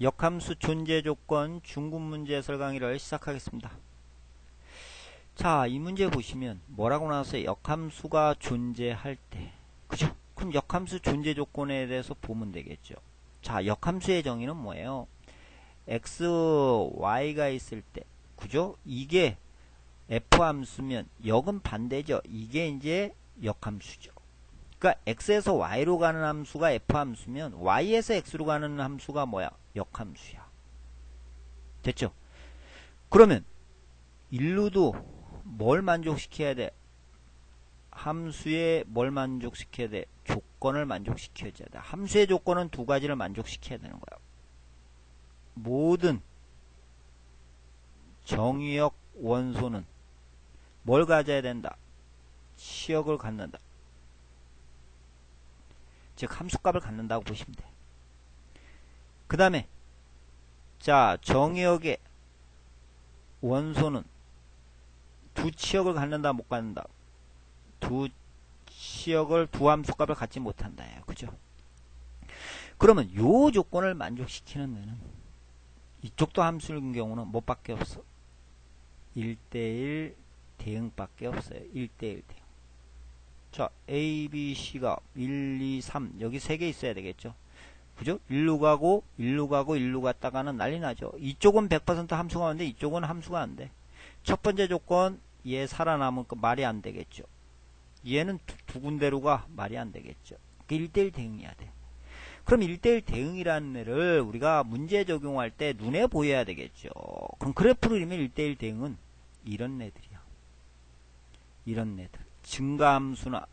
역함수 존재 조건 중급 문제 해설 강의를 시작하겠습니다. 자, 이 문제 보시면 뭐라고 나왔어요? 역함수가 존재할 때. 그죠? 그럼 역함수 존재 조건에 대해서 보면 되겠죠. 자, 역함수의 정의는 뭐예요? x, y가 있을 때. 그죠? 이게 f 함수면 역은 반대죠. 이게 이제 역함수죠. 그러니까 x에서 y로 가는 함수가 f 함수면 y에서 x로 가는 함수가 뭐야? 역함수야. 됐죠? 그러면 일루도 뭘 만족시켜야 돼? 함수에 뭘 만족시켜야 돼? 조건을 만족시켜야 돼. 함수의 조건은 두 가지를 만족시켜야 되는 거야. 모든 정의역 원소는 뭘 가져야 된다? 치역을 갖는다. 즉 함수값을 갖는다고 보시면 돼. 그 다음에 자 정의역의 원소는 두 치역을 갖는다 못 갖는다. 두 치역을 두 함수값을 갖지 못한다. 그죠? 그러면 요 조건을 만족시키는 데는 이쪽도 함수인 경우는 뭐 밖에 없어? 1대1 대응밖에 없어요. 1대1 대응 자 A, B, C가 1, 2, 3 여기 세개 있어야 되겠죠 그죠? 일로 가고 일로 가고 일로 갔다가는 난리 나죠. 이쪽은 100% 함수가 오는데 이쪽은 함수가 안 돼. 첫 번째 조건 얘 살아남은 거 말이 안 되겠죠. 얘는 두, 두 군데로 가 말이 안 되겠죠. 1대1 대응해야 돼. 그럼 1대1 대응이라는 애를 우리가 문제 적용할 때 눈에 보여야 되겠죠. 그럼 그래프를 그리면 1대1 대응은 이런 애들이야. 이런 애들. 증가함수나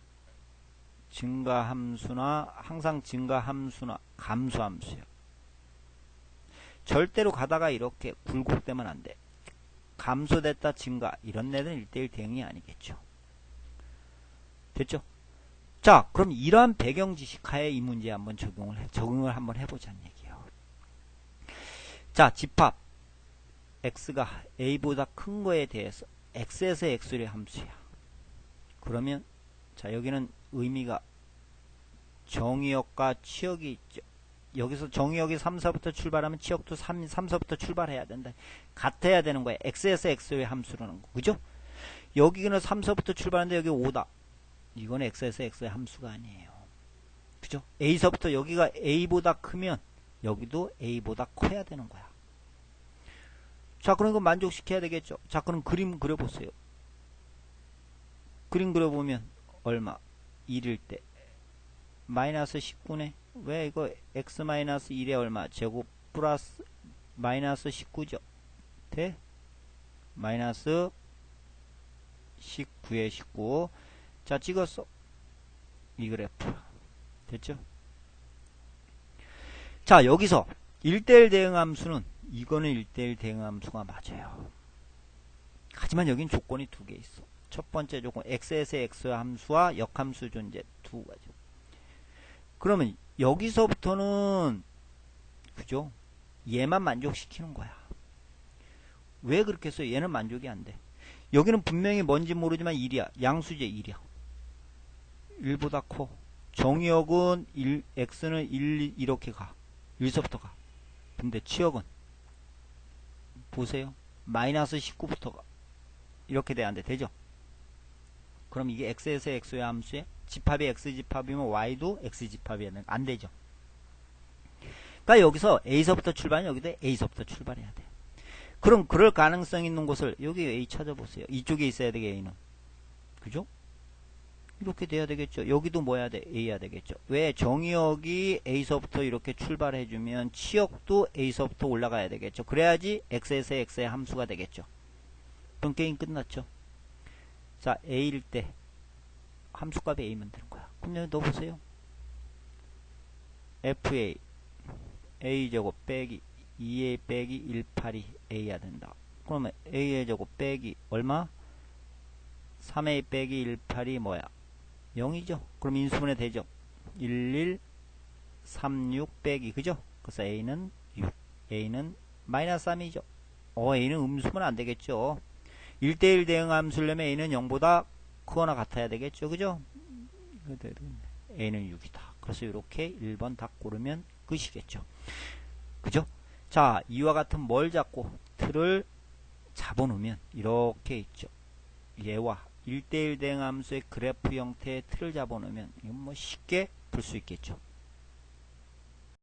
증가함수나 항상 증가함수나 감소함수요. 절대로 가다가 이렇게 굴곡되면 안 돼. 감소됐다 증가 이런 애는 1대1 대응이 아니겠죠. 됐죠? 자, 그럼 이러한 배경 지식하에 이 문제 한번 적용을 해, 적응을 한번 해보자는 얘기예요. 자, 집합 x가 a보다 큰 거에 대해서 x에서 x의 함수야. 그러면 자 여기는 의미가 정의역과 치역이 있죠. 여기서 정의역이 3사부터 출발하면 치역도 3, 3사부터 출발해야 된다. 같아야 되는 거야. x에서 x의 함수라는 거. 그죠? 여기는 3사부터 출발하는데 여기 5다. 이건 x에서 x의 함수가 아니에요. 그죠? a서부터 여기가 a보다 크면 여기도 a보다 커야 되는 거야. 자, 그럼 이거 만족시켜야 되겠죠? 자, 그럼 그림 그려보세요. 그림 그려보면 얼마? 1일 때 마이너스 19네. 왜 이거 x 마이너스 1에 얼마? 제곱 플러스 마이너스 19죠. 돼? 마이너스 19에 19. 자, 찍었어. 이 그래프. 됐죠? 자, 여기서 1대1 대응 함수는 이거는 1대1 대응 함수가 맞아요. 하지만 여긴 조건이 두 개 있어. 첫 번째 조건 x에서 x 함수와 역함수 존재 두 가지. 그러면 여기서부터는 그죠? 얘만 만족시키는 거야. 왜 그렇게 해서 얘는 만족이 안 돼? 여기는 분명히 뭔지 모르지만 1이야. 양수제 1이야. 1보다 커. 정의역은 1, x는 1, 이렇게 가. 1서부터 가. 근데 치역은 보세요. 마이너스 19부터 가. 이렇게 돼야 안 돼. 되죠? 그럼 이게 x에서 x의 함수에 집합이 x집합이면 y도 x집합이야. 안 되죠. 그러니까 여기서 a서부터 출발하면 여기도 a서부터 출발해야 돼. 그럼 그럴 가능성 있는 곳을 여기 a 찾아보세요. 이쪽에 있어야 되게 a는. 그죠? 이렇게 돼야 되겠죠. 여기도 뭐 해야 돼? a 해야 되겠죠. 왜? 정의역이 a서부터 이렇게 출발해주면 치역도 a서부터 올라가야 되겠죠. 그래야지 x에서 x의 함수가 되겠죠. 그럼 게임 끝났죠. 자, a일 때 함수값이 a면 되는 거야. 그럼 여기 넣어보세요. fa a제곱 빼기 2a 빼기 182 a야 된다. 그러면 a의 제곱 빼기 얼마? 3a 빼기 182 뭐야? 0이죠. 그럼 인수분해 되죠. 11 36 빼기 그죠? 그래서 a는 6 a는 마이너스 3이죠. 어 a는 음수분 안 되겠죠. 1대1 대응 함수려면 a는 0보다 크거나 같아야 되겠죠. 그죠? a는 6이다. 그래서 이렇게 1번 딱 고르면 끝이겠죠. 그죠? 자, 이와 같은 뭘 잡고 틀을 잡아놓으면 이렇게 있죠. 얘와 1대1 대응함수의 그래프 형태의 틀을 잡아놓으면 이건 뭐 쉽게 풀 수 있겠죠.